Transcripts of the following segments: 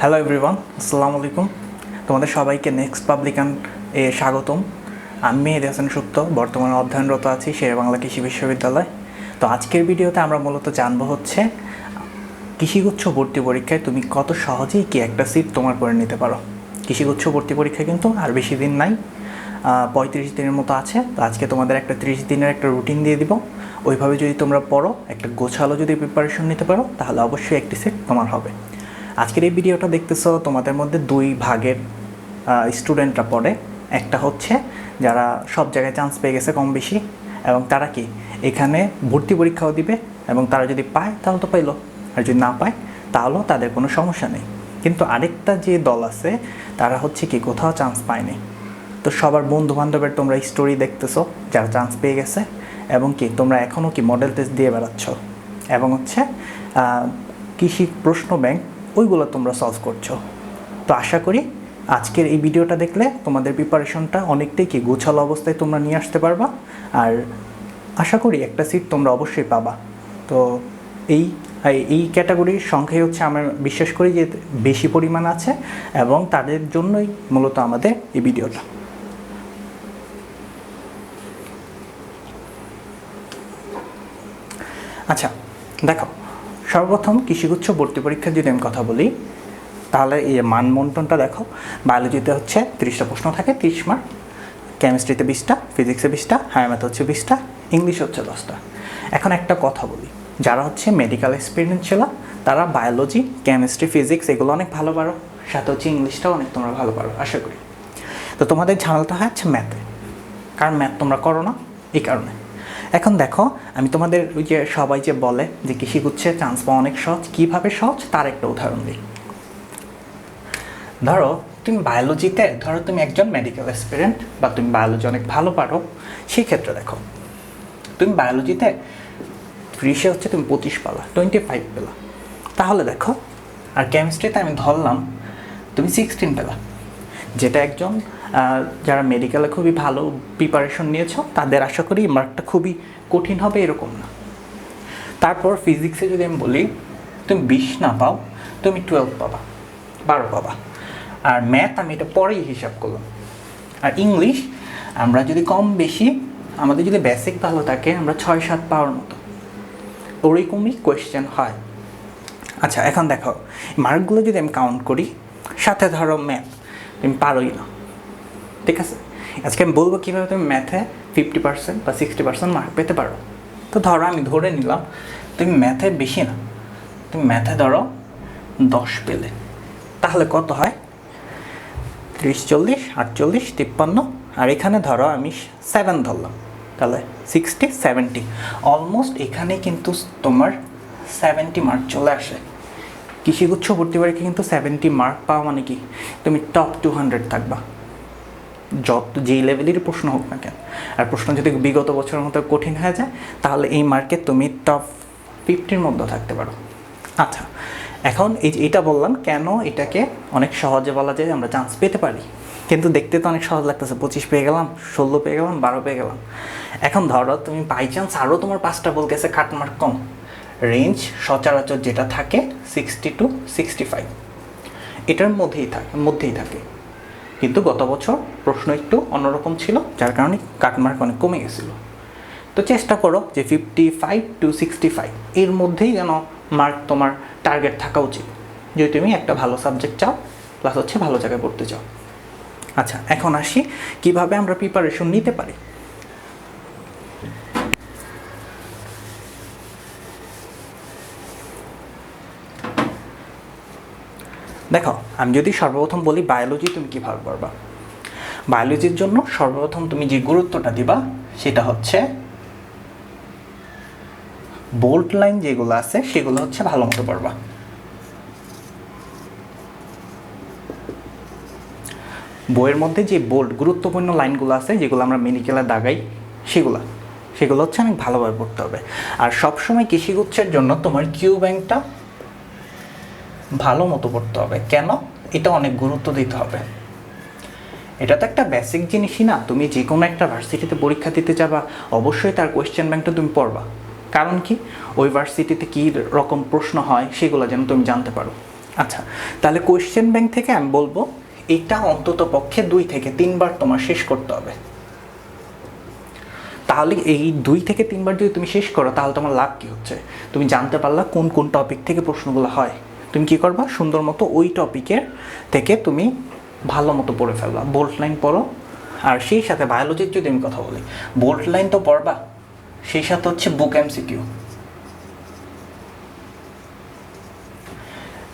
Hello everyone আসসালামু আলাইকুম। তোমাদের সবাইকে নেক্সট পাবলিকান এ স্বাগতম। আমি মেহেদি হাসান সুপ্ত, বর্তমানে অধ্যয়নরত আছি শেরে বাংলা কৃষি বিশ্ববিদ্যালয়। তো আজকের ভিডিওতে আমরা মূলত জানব হচ্ছে, কৃষিগুচ্ছ ভর্তি পরীক্ষায় তুমি কত সহজেই কি একটা সিট তোমার করে নিতে পারো। কৃষিগুচ্ছ ভর্তি পরীক্ষা কিন্তু আর বেশি দিন নাই পঁয়ত্রিশ দিনের মতো আছে। তো আজকে তোমাদের একটা ত্রিশ দিনের একটা রুটিন দিয়ে দিব। ওইভাবে যদি তোমরা পড়ো, একটা গোছালো যদি প্রিপারেশন নিতে পারো, তাহলে অবশ্যই একটি সিট তোমার হবে। আজকের এই ভিডিওটা দেখতেছো, তোমাদের মধ্যে দুই ভাগের স্টুডেন্টরা পড়ে। একটা হচ্ছে যারা সব জায়গায় চান্স পেয়ে গেছে কম বেশি, এবং তারা কি এখানে ভর্তি পরীক্ষাও দিবে, এবং তারা যদি পায় তাহলে তো পাইলো, আর যদি না পায় তাহলেও তাদের কোনো সমস্যা নেই। কিন্তু আরেকটা যে দল আছে, তারা হচ্ছে কি কোথাও চান্স পায়নি। তো সবার বন্ধু বান্ধবের তোমরা স্টোরি দেখতেছো, যারা চান্স পেয়ে গেছে, এবং কি তোমরা এখনও কি মডেল টেস্ট দিয়ে বেড়াচ্ছ। এবং হচ্ছে কৃষি প্রশ্ন ব্যাংক ওইগুলো তোমরা সলভ করছ। তো আশা করি আজকের এই ভিডিওটা দেখলে তোমাদের প্রিপারেশনটা অনেকটাই কি গোছালো অবস্থায় তোমরা নিয়ে আসতে পারবা। আর আশা করি একটা সিট তোমরা অবশ্যই পাবা। তো এই, এই- ক্যাটাগরির সংখ্যাই হচ্ছে আমরা বিশ্বাস করি যে বেশি পরিমাণ আছে এবং তাদের জন্যই মূলত আমাদের এই ভিডিওটা। আচ্ছা দেখো সর্বপ্রথম কৃষিগুচ্ছ ভর্তি পরীক্ষার যদি আমি কথা বলি, তাহলে এই মানমন্টনটা দেখো, বায়োলজিতে হচ্ছে তিরিশটা প্রশ্ন থাকে, তিরিশ মার্ক। কেমিস্ট্রিতে বিশটা, ফিজিক্সে বিশটা হায়ার ম্যাথ হচ্ছে বিশটা, ইংলিশ হচ্ছে দশটা। এখন একটা কথা বলি, যারা হচ্ছে মেডিকেল এক্সপিরিয়েন্স ছিল, তারা বায়োলজি কেমিস্ট্রি ফিজিক্স এগুলো অনেক ভালো পারো, সাথে হচ্ছে ইংলিশটাও অনেক তোমরা ভালো পারো, আশা করি। তো তোমাদের ঝামেলাটা হয় হচ্ছে ম্যাথে কারণ ম্যাথ তোমরা করো না, এই কারণে। এখন দেখো, আমি তোমাদের ওই যে সবাই যে বলে যে কৃষিগুচ্ছে চান্স পাওয়া অনেক সহজ, কীভাবে সহজ? তার একটা উদাহরণ দিই। ধরো, তুমি বায়োলজিতে ধরো তুমি একজন মেডিকেল এক্সপিরিয়েন্ট বা তুমি বায়োলজি অনেক ভালো পারো সেই ক্ষেত্রে দেখো, তুমি বায়োলজিতে ত্রিশে হচ্ছে তুমি পঁচিশ পালা টোয়েন্টি ফাইভ পেলা। তাহলে দেখো, আর কেমিস্ট্রিতে আমি ধরলাম, তুমি সিক্সটিন পেলা, যেটা একজন যারা মেডিকেলে খুবই ভালো প্রিপারেশন নিয়েছো, তাদের আশা করি মার্কটা খুবই কঠিন হবে, এরকম না। তারপর ফিজিক্সে যদি আমি বলি, তুমি বিশ না পাও, তুমি টুয়েলভ পাবা, বারো পাবা। আর ম্যাথ আমি এটা পরেই হিসাব করলাম। আর ইংলিশ আমরা যদি কম বেশি, আমাদের যদি বেসিক ভালো থাকে, আমরা ছয় সাত পাওয়ার মতো। ওরকমই কোয়েশ্চেন হয়। আচ্ছা এখন দেখো মার্কগুলো যদি আমি কাউন্ট করি, সাথে ধরো ম্যাথ তুমি পারোই না। ঠিক আছে? আজকে আমি বলব কীভাবে তুমি ম্যাথে ফিফটি পার্সেন্ট বা সিক্সটি পার্সেন্ট মার্ক পেতে পারো। তো ধরো আমি ধরে নিলাম, তুমি ম্যাথে বেশি না, তুমি ম্যাথে ধরো দশ পেলে। তাহলে কত হয়? ত্রিশ চল্লিশ, আটচল্লিশ, তিপ্পান্ন, আর এখানে ধরো আমি সেভেন ধরলাম। তাহলে সিক্সটি সেভেন্টি অলমোস্ট এখানে কিন্তু তোমার সেভেন্টি মার্ক চলে আসে। কৃষিগুচ্ছ ভর্তি পরীক্ষা কিন্তু সেভেন্টি মার্ক পাওয়া মানে কি? তুমি টপ টু হান্ড্রেড থাকবা। যত যেই লেভেলের প্রশ্ন হোক না কেন, আর প্রশ্ন যদি বিগত বছরের মতো কঠিন হয়ে যায়, তাহলে এই মার্কে তুমি টপ ফিফটির মধ্যে থাকতে পারো। আচ্ছা এখন এই যে এটা বললাম, কেন এটাকে অনেক সহজে বলা যায় আমরা চান্স পেতে পারি? কিন্তু দেখতে তো অনেক সহজ লাগতেছে, পঁচিশ পেয়ে গেলাম, ষোলো পেয়ে গেলাম, বারো পেয়ে গেলাম। এখন ধরো তুমি বাই চান্স আরও তোমার পাঁচটা বল গেছে কাটমার্ক কম। রেঞ্জ সচরাচর যেটা থাকে সিক্সটি টু সিক্সটি ফাইভ এটার মধ্যেই থাকে মধ্যেই থাকে। কিন্তু গত বছর প্রশ্ন একটু অন্যরকম ছিল, যার কারণে কাটমার্ক অনেক কমে গেছিল। তো চেষ্টা করো যে fifty five to sixty five এর মধ্যেই যেন মার্ক তোমার টার্গেট থাকা উচিত। যদি তুমি একটা ভালো সাবজেক্ট চাও প্লাস হচ্ছে ভালো জায়গায় পড়তে চাও। আচ্ছা এখন আসি কীভাবে আমরা প্রিপারেশন নিতে পারি। দেখো আমি যদি সর্বপ্রথম বলি বায়োলজি তুমি কীভাবে পারবা বায়োলজির জন্য সর্বপ্রথম তুমি যে গুরুত্বটা দিবা, সেটা হচ্ছে বোল্ট লাইন যেগুলো আছে, সেগুলো হচ্ছে ভালো মতো পারবা বইয়ের মধ্যে যে বোল্ড গুরুত্বপূর্ণ লাইনগুলো আছে, যেগুলো আমরা মেডিকেলে দাগাই, সেগুলো। সেগুলো হচ্ছে অনেক ভালোভাবে পড়তে হবে। আর সবসময় কৃষিগুচ্ছের জন্য তোমার কিউ ব্যাংকটা ভালো মতো পড়তে হবে। কেন? এটা অনেক গুরুত্ব দিতে হবে। এটা তো একটা বেসিক জিনিসই না। তুমি যে কোনো একটা ভার্সিটিতে পরীক্ষা দিতে যাবা, অবশ্যই তার কোয়েশ্চেন ব্যাংকটা তুমি পড়বা। কারণ কি? ওই ভার্সিটিতে কী রকম প্রশ্ন হয়, সেগুলো যেন তুমি জানতে পারো। আচ্ছা তাহলে কোয়েশ্চেন ব্যাংক থেকে আমি বলব, এটা অন্তত পক্ষে দুই থেকে তিনবার তোমার শেষ করতে হবে। তাহলে এই দুই থেকে তিনবার যদি তুমি শেষ করো, তাহলে তোমার লাভ কী হচ্ছে? তুমি জানতে পারলা কোন কোন টপিক থেকে প্রশ্নগুলো হয়। তুমি কি করবা? সুন্দর মতো ওই টপিকের থেকে তুমি ভালো মতো পড়ে ফেলবা। বোল্ট লাইন পড়ো। আর সেই সাথে বায়োলজির যদি আমি কথা বলি বোল্ট লাইন তো পড়বা। সেই সাথে হচ্ছে বুক এম এমসিকিউ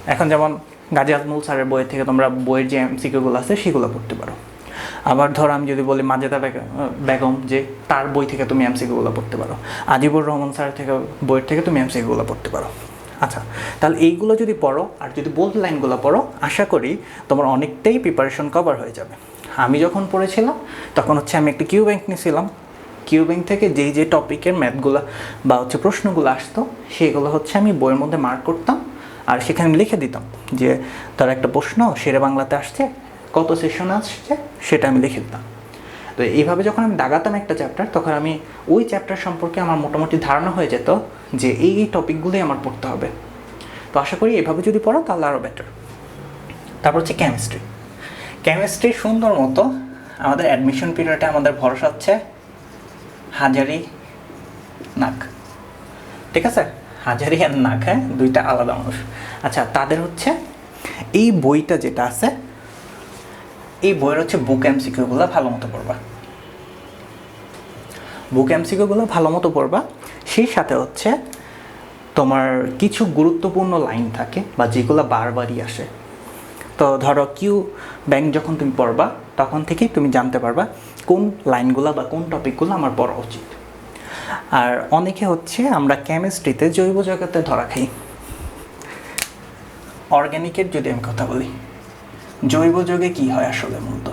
এখন যেমন গাজী আজমুল স্যারের বই থেকে তোমরা বইয়ের যে এমসিকিউগুলো আছে, সেগুলো পড়তে পারো। আবার ধরো আমি যদি বলি মাজেদা বেগ- বেগম, যে তার বই থেকে তুমি এম এমসিকিউগুলো পড়তে পারো। আজিবুর রহমান স্যার থেকে বইয়ের থেকে তুমি এম এমসিকিউগুলো পড়তে পারো। আচ্ছা তাহলে এইগুলো যদি পড়ো আর যদি বোল্ড লাইনগুলো পড়ো, আশা করি তোমার অনেকটাই প্রিপারেশন কভার হয়ে যাবে। আমি যখন পড়েছিলাম, তখন হচ্ছে আমি একটা কিউ ব্যাংক নিয়েছিলাম কিউ ব্যাংক থেকে যেই যে টপিকের ম্যাথগুলো বা হচ্ছে প্রশ্নগুলো আসতো, সেগুলো হচ্ছে আমি বইয়ের মধ্যে মার্ক করতাম আর সেখানে লিখে দিতাম যে, তার একটা প্রশ্ন শেরে বাংলাতে আসছে, কত সেশন আসছে, সেটা আমি লিখে দিতাম। তো এইভাবে যখন আমি দাগাতাম একটা চ্যাপ্টার তখন আমি ওই চ্যাপ্টার সম্পর্কে আমার মোটামুটি ধারণা হয়ে যেত যে এই এই টপিকগুলোই আমার পড়তে হবে। তো আশা করি এভাবে যদি পড়ো, তাহলে আরও বেটার তারপর হচ্ছে কেমিস্ট্রি কেমিস্ট্রি সুন্দর মতো আমাদের অ্যাডমিশন পিরিয়ডে আমাদের ভরসা হচ্ছে হাজারি নাক ঠিক আছে? হাজারি আর নাক হ্যাঁ? দুইটা আলাদা মানুষ। আচ্ছা তাদের হচ্ছে এই বইটা যেটা আছে এই বইয়ের হচ্ছে বুক এমসিকিউগুলো ভালো মতো পড়বা। বুক এমসিকিউগুলো ভালো মতো পড়বা, সেই সাথে হচ্ছে তোমার কিছু গুরুত্বপূর্ণ লাইন থাকে বা যেগুলো বারবারই আসে। তো ধরো কিউ ব্যাংক যখন তুমি পড়বা, তখন থেকেই তুমি জানতে পারবা কোন লাইনগুলো বা কোন টপিকগুলো আমার পড়া উচিত। আর অনেকে হচ্ছে আমরা কেমিস্ট্রিতে জৈব জগতে ধরা খাই। অর্গ্যানিকের যদি আমি কথা বলি। জৈব যোগে কি হয় আসলে মূলত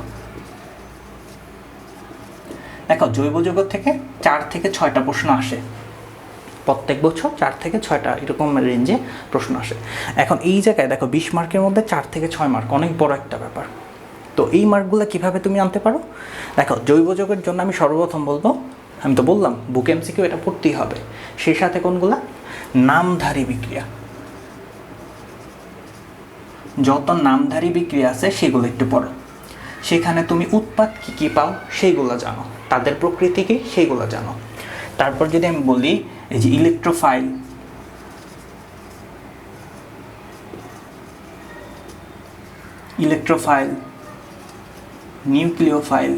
দেখো, জৈব জগৎ থেকে চার থেকে ছয়টা প্রশ্ন আসে। প্রত্যেক বছর চার থেকে ছয়টা এরকম রেঞ্জে প্রশ্ন আসে। এখন এই জায়গায় দেখো, বিশ মার্কের মধ্যে চার থেকে ছয় মার্ক, অনেক বড় একটা ব্যাপার। তো এই মার্কগুলো কীভাবে তুমি আনতে পারো? দেখো, জৈব যোগের জন্য আমি সর্বপ্রথম বলব, আমি তো বললাম বুক এমসিকিউ এটা পড়তেই হবে। সেই সাথে কোনগুলা? নামধারী বিক্রিয়া। যত নামধারী বিক্রিয়া আছে, সেগুলো একটু পড়ো। সেখানে তুমি উৎপাদ কী কী পাও, সেইগুলো জানো। তাদের প্রকৃতি কী, সেইগুলো জানো। তারপর যদি আমি বলি, এই যে ইলেকট্রোফাইল ইলেকট্রোফাইল নিউক্লিওফাইল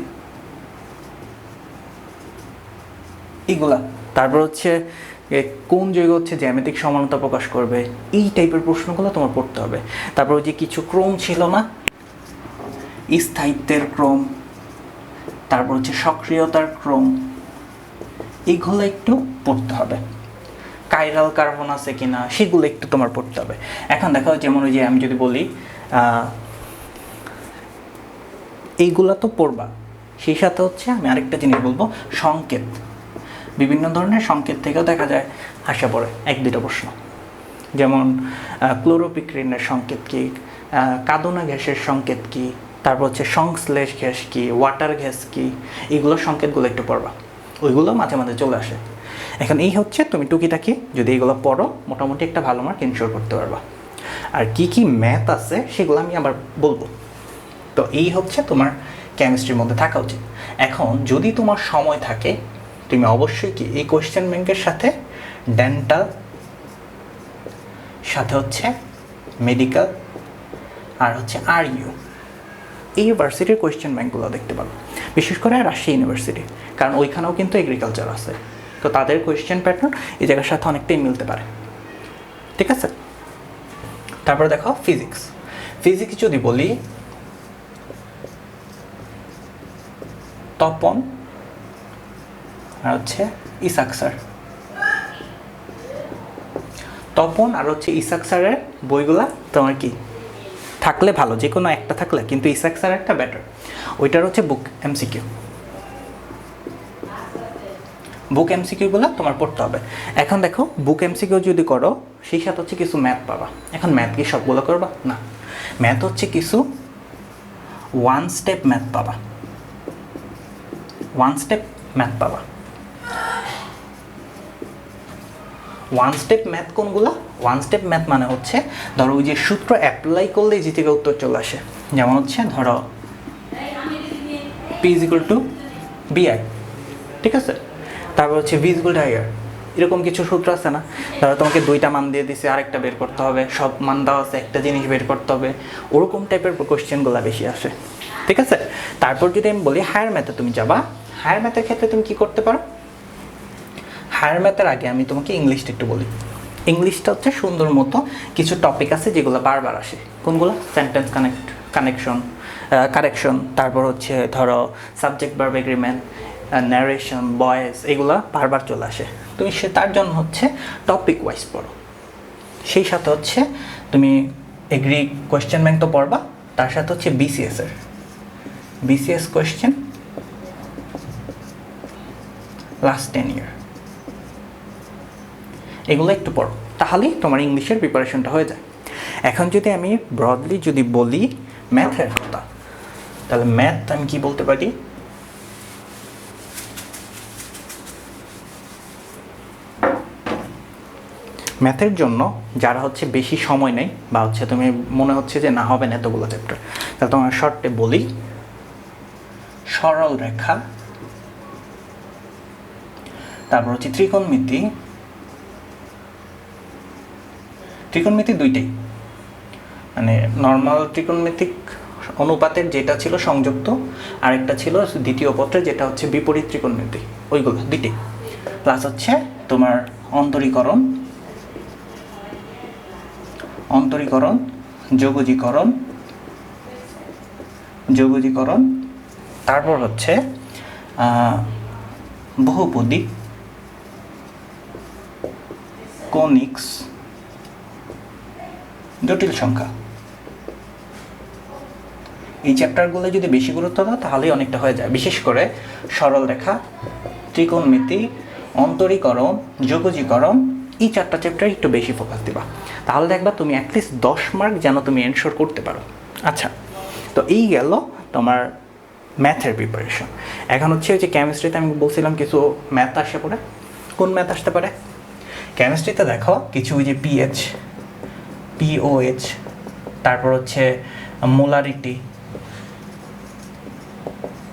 এগুলা। তারপর হচ্ছে কোন যৌগ হচ্ছে জ্যামিতিক সমানতা প্রকাশ করবে? এই টাইপের প্রশ্নগুলো তোমার পড়তে হবে। তারপর ওই যে কিছু ক্রম ছিল না? স্থায়িত্বের ক্রম, তারপর হচ্ছে সক্রিয়তার ক্রম এইগুলো একটু পড়তে হবে। কাইরাল কার্বন আছে কিনা, সেগুলো একটু তোমার পড়তে হবে। এখন দেখো, যেমন ওই যে আমি যদি বলি এইগুলা তো পড়বা। সেই সাথে হচ্ছে আমি আরেকটা জিনিস বলব, সংকেত। বিভিন্ন ধরনের সংকেত থেকেও দেখা যায় আসা পড়ে এক দুটো প্রশ্ন। যেমন ক্লোরোপিক্রিনের সংকেত কী? কাদনা গ্যাসের সংকেত কী? তারপর হচ্ছে সংশ্লেষ গ্যাস কী? ওয়াটার গ্যাস কী? এইগুলো সংকেতগুলো একটু পড়বা। ওইগুলো মাঝে মাঝে চলে আসে। এখন এই হচ্ছে তুমি টুকিটাকি যদি এইগুলো পড়ো, মোটামুটি একটা ভালো মার্ক ইনশোর করতে পারবা। আর কি কি ম্যাথ আছে সেগুলো আমি আবার বলব। তো এই হচ্ছে তোমার কেমিস্ট্রির মধ্যে থাকা উচিত। এখন যদি তোমার সময় থাকে তুমি অবশ্যই কি এই কোয়েশ্চেন ব্যাংকের সাথে ডেন্টাল সাথে হচ্ছে মেডিকেল আর হচ্ছে আর ইউ এই ইউনিভার্সিটির কোয়েশ্চেন ব্যাংকগুলো দেখতে পারো। বিশেষ করে রাশিয়া ইউনিভার্সিটি কারণ ওইখানেও কিন্তু এগ্রিকালচার আছে। তো তাদের কোয়েশ্চেন প্যাটার্ন এই জায়গার সাথে অনেকটাই মিলতে পারে। ঠিক আছে? তারপরে দেখো ফিজিক্স ফিজিক্স যদি বলি, তপন আর হচ্ছে ইসাক স্যার। তপন আর হচ্ছে ইসাক স্যারের বইগুলা তোমার কি? থাকলে ভালো যে কোনো একটা থাকলে, কিন্তু ইসাক স্যার একটা বেটার ওইটার হচ্ছে বুক এমসিকিউ বুক এমসিকিউগুলো তোমার পড়তে হবে। এখন দেখো বুক এমসিকিউ যদি করো, সেই সাথে হচ্ছে কিছু ম্যাথ পাবা। এখন ম্যাথ কি সবগুলো করবা? না। ম্যাথ হচ্ছে কিছু ওয়ান স্টেপ ম্যাথ পাবা। ওয়ান স্টেপ ম্যাথ পাবা। ওয়ান স্টেপ ম্যাথ কোনগুলো? ওয়ান স্টেপ ম্যাথ মানে হচ্ছে, ধরো ওই যে সূত্র অ্যাপ্লাই করলে যে থেকে উত্তর চলে আসে। যেমন হচ্ছে, ধরো পি ইজ ইকুয়াল টু বিআই ঠিক আছে? তারপর হচ্ছে ভি ইজ টু আইআর এরকম কিছু সূত্র আছে না? ধরো তোমাকে দুইটা মান দিয়ে দিছে, আরেকটা বের করতে হবে, সব মান দেওয়া আছে, একটা জিনিস বের করতে হবে, ওরকম টাইপের কোশ্চেনগুলো বেশি আসে, ঠিক আছে? তারপর যদি আমি বলি হায়ার ম্যাথে তুমি যাবা হায়ার ম্যাথের ক্ষেত্রে তুমি কি করতে পারো? হায়ার ম্যাথের আগে আমি তোমাকে ইংলিশটা একটু বলি। ইংলিশটা হচ্ছে সুন্দর মতো কিছু টপিক আছে যেগুলো বারবার আসে। কোনগুলো? সেন্টেন্স কানেক্ট কানেকশন কারেকশন তারপর হচ্ছে ধরো subject verb agreement narration voice এগুলো বারবার চলে আসে। তুমি সে, তার জন্য হচ্ছে টপিক ওয়াইজ পড়ো। সেই সাথে হচ্ছে তুমি এগ্রি কোয়েশ্চেন ব্যাংক তো পড়বা, তার সাথে হচ্ছে বিসিএস এর। BCS question last ten year এগুলো একটু পড়ো, তাহলেই তোমার ইংলিশের প্রিপারেশনটা হয়ে যায়। এখন যদি আমি ব্রডলি যদি বলি ম্যাথের কথা, তাহলে ম্যাথ আমি কি বলতে পারি? ম্যাথের জন্য যারা হচ্ছে বেশি সময় নেই বা হচ্ছে তুমি মনে হচ্ছে যে না, হবে না এতগুলো চ্যাপ্টার তাহলে তোমার শর্টে বলি সরল রেখা তারপর হচ্ছে ত্রিকোণমিতি ত্রিকোণমিতি দুইটাই। মানে নর্মাল ত্রিকোণমিতিক অনুপাতের যেটা ছিল সংযুক্ত, আরেকটা ছিল দ্বিতীয় পত্রে যেটা হচ্ছে বিপরীত ত্রিকোণমিতি ওইগুলো দুইটাই। প্লাস হচ্ছে তোমার অন্তরীকরণ অন্তরীকরণ, যোগজীকরণ যোগজীকরণ, তারপর হচ্ছে বহুপদী, কোনিক্স জটিল সংখ্যা। এই চ্যাপ্টারগুলো যদি বেশি গুরুত্ব দাও তাহলেই অনেকটা হয়ে যায়। বিশেষ করে সরল রেখা ত্রিকোণমিতি অন্তরীকরণ যোগজীকরণ এই চারটা চ্যাপ্টার একটু বেশি ফোকাস দিবা। তাহলে দেখবা তুমি অ্যাটলিস্ট দশ মার্ক যেন তুমি এনশোর করতে পারো। আচ্ছা। তো এই গেল তোমার ম্যাথের প্রিপারেশন এখন হচ্ছে ওই যে কেমিস্ট্রিতে আমি বলছিলাম কিছু ম্যাথ আসে পড়ে কোন ম্যাথ আসতে পারে? কেমিস্ট্রিতে দেখো কিছু ওই যে পিএইচ পিওএইচ তারপর হচ্ছে মোলারিটি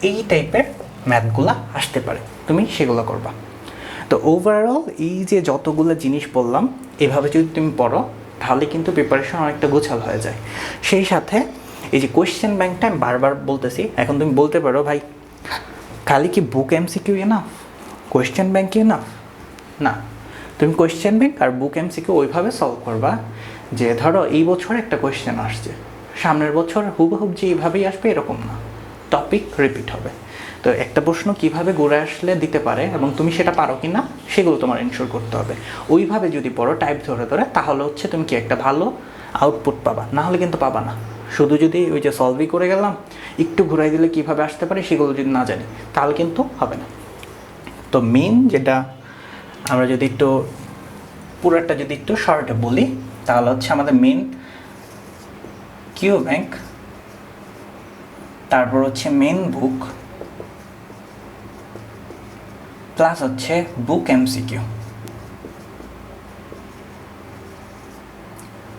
এই টাইপের ম্যাথগুলা আসতে পারে। তুমি সেগুলো করবা। তো ওভারঅল এই যে যতগুলো জিনিস বললাম, এভাবে যদি তুমি পড়ো, তাহলে কিন্তু প্রিপারেশন অনেকটা গোছাল হয়ে যায়। সেই সাথে এই যে কোয়েশ্চেন ব্যাংকটা আমি বারবার বলতেছি, এখন তুমি বলতে পারো, ভাই, খালি কি বুক এমসিকিউ না কোয়েশ্চেন ব্যাংক না না। তুমি কোয়েশ্চেন ব্যাংক আর বুক এমসিকিউ ওইভাবে সলভ করবা। যে ধরো এই বছর একটা কোয়েশ্চেন আসছে। সামনের বছর হুবহুব যে এইভাবেই আসবে এরকম না। টপিক রিপিট হবে। তো একটা প্রশ্ন কীভাবে ঘুরে আসলে দিতে পারে এবং তুমি সেটা পারো কি না সেগুলো তোমার ইনশোর করতে হবে। ওইভাবে যদি পড়ো টাইপ ধরে ধরে, তাহলে হচ্ছে তুমি কি একটা ভালো আউটপুট পাবা। না হলে কিন্তু পাবা না। শুধু যদি ওই যে সলভই করে গেলাম, একটু ঘুরাই দিলে কীভাবে আসতে পারে সেগুলো যদি না জানি, তাহলে কিন্তু হবে না। তো মেন যেটা আমরা যদি একটু, পুরোটা যদি একটু শর্টে বলি তাহলে হচ্ছে আমাদের মেন কিউ ব্যাংক তারপর হচ্ছে মেন বুক প্লাস হচ্ছে বুক এমসিকিউ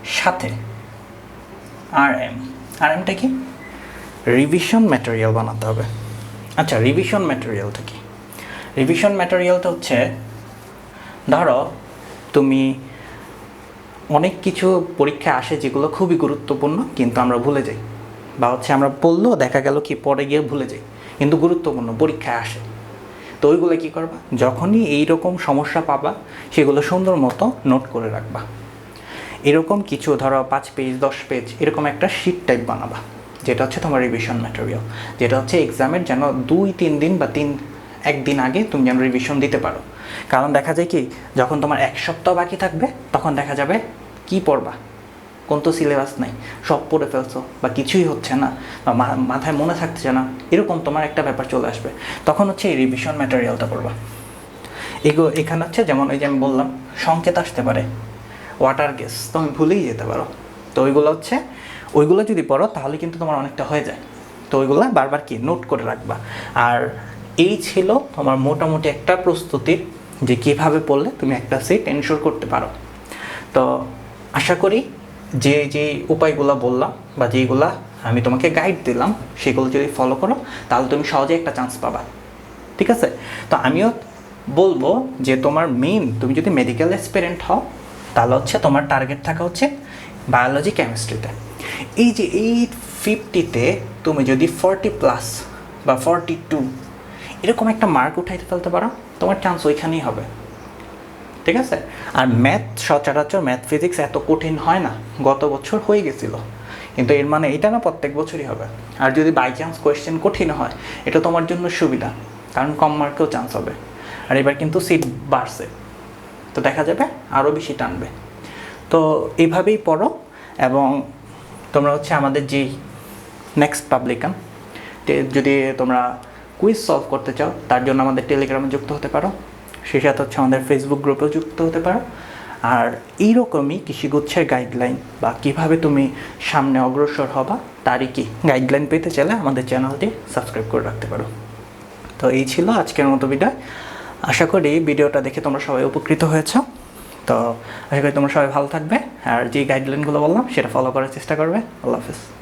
সাথে আর এম আর এমটা কি? রিভিশন ম্যাটেরিয়াল বানাতে হবে। আচ্ছা রিভিশন ম্যাটেরিয়ালটা কি? রিভিশন ম্যাটেরিয়ালটা হচ্ছে, ধরো তুমি অনেক কিছু পরীক্ষা আসে যেগুলো খুবই গুরুত্বপূর্ণ, কিন্তু আমরা ভুলে যাই। বা হচ্ছে আমরা পড়লেও দেখা গেল কি পরে গিয়ে ভুলে যাই, কিন্তু গুরুত্বপূর্ণ, পরীক্ষায় আসে। তো ওইগুলো কী করবা? যখনই এই রকম সমস্যা পাবা, সেগুলো সুন্দর মতো নোট করে রাখবা। এরকম কিছু ধরো পাঁচ পেজ, দশ পেজ, এরকম একটা শিট টাইপ বানাবা, যেটা হচ্ছে তোমার রিভিশন ম্যাটেরিয়াল যেটা হচ্ছে এক্সামের যেন দুই, তিন দিন বা তিন, একদিন আগে তুমি যেন রিভিশন দিতে পারো। কারণ দেখা যায় কি, যখন তোমার এক সপ্তাহ বাকি থাকবে তখন দেখা যাবে কি পড়বা? কোন তো সিলেবাস নাই, সব পড়ে ফেলছো বা কিছুই হচ্ছে না বা মাথায় মনে থাকছে না, এরকম তোমার একটা ব্যাপার চলে আসবে। তখন হচ্ছে এই রিভিশন ম্যাটেরিয়ালটা পড়বা। এগো, এখানে হচ্ছে যেমন ওই যে আমি বললাম, সংকেত আসতে পারে। ওয়াটার গ্যাস তুমি ভুলেই যেতে পারো। তো ওইগুলো হচ্ছে, ওইগুলো যদি পড়ো তাহলে কিন্তু তোমার অনেকটা হয়ে যায়। তো ওইগুলো বারবার কি? নোট করে রাখবা। আর এই ছিল তোমার মোটামুটি একটা প্রস্তুতির যে কীভাবে পড়লে তুমি একটা সিট এনশোর করতে পারো। তো আশা করি যে যে উপায়গুলো বললাম বা যেগুলা আমি তোমাকে গাইড দিলাম, সেগুলো যদি ফলো করো, তাহলে তুমি সহজে একটা চান্স পাবা। ঠিক আছে? তো আমিও বলব যে তোমার মেইন তুমি যদি মেডিকেল এক্সপেরিয়েন্ট হও, তাহলে হচ্ছে তোমার টার্গেট থাকা হচ্ছে বায়োলজি কেমিস্ট্রিতে এই যে এইট ফিফটিতে তুমি যদি ফর্টি প্লাস বা ফর্টি টু এরকম একটা মার্ক উঠাইতে ফেলতে পারো, তোমার চান্স ওইখানেই হবে। ঠিক আছে? আর ম্যাথ সচরাচর ম্যাথ ফিজিক্স এত কঠিন হয় না। গত বছর হয়ে গেছিল। কিন্তু এর মানে এটা না প্রত্যেক বছরই হবে। আর যদি বাই চান্স কোয়েশ্চেন কঠিন হয়, এটা তোমার জন্য সুবিধা। কারণ কম মার্কেও চান্স হবে। আর এবার কিন্তু সিট বাড়ছে। তো দেখা যাবে আরও বেশি টানবে। তো এইভাবেই পড়ো এবং তোমরা হচ্ছে আমাদের যেই নেক্সট পাবলিকান যদি তোমরা কুইজ সলভ করতে চাও, তার জন্য আমাদের টেলিগ্রামে যুক্ত হতে পারো। সেই সাথে হচ্ছে আমাদের ফেসবুক গ্রুপেও যুক্ত হতে পারো। আর এইরকমই কৃষিগুচ্ছের গাইডলাইন বা কীভাবে তুমি সামনে অগ্রসর হবা, তারই কি গাইডলাইন পেতে চাইলে আমাদের চ্যানেলটি সাবস্ক্রাইব করে রাখতে পারো। তো এই ছিল আজকের মতো ভিডিও আশা করি ভিডিওটা দেখে তোমরা সবাই উপকৃত হয়েছ। তো আশা করি তোমরা সবাই ভালো থাকবে। আর যে গাইডলাইনগুলো বললাম, সেটা ফলো করার চেষ্টা করবে। আল্লাহ হাফিজ।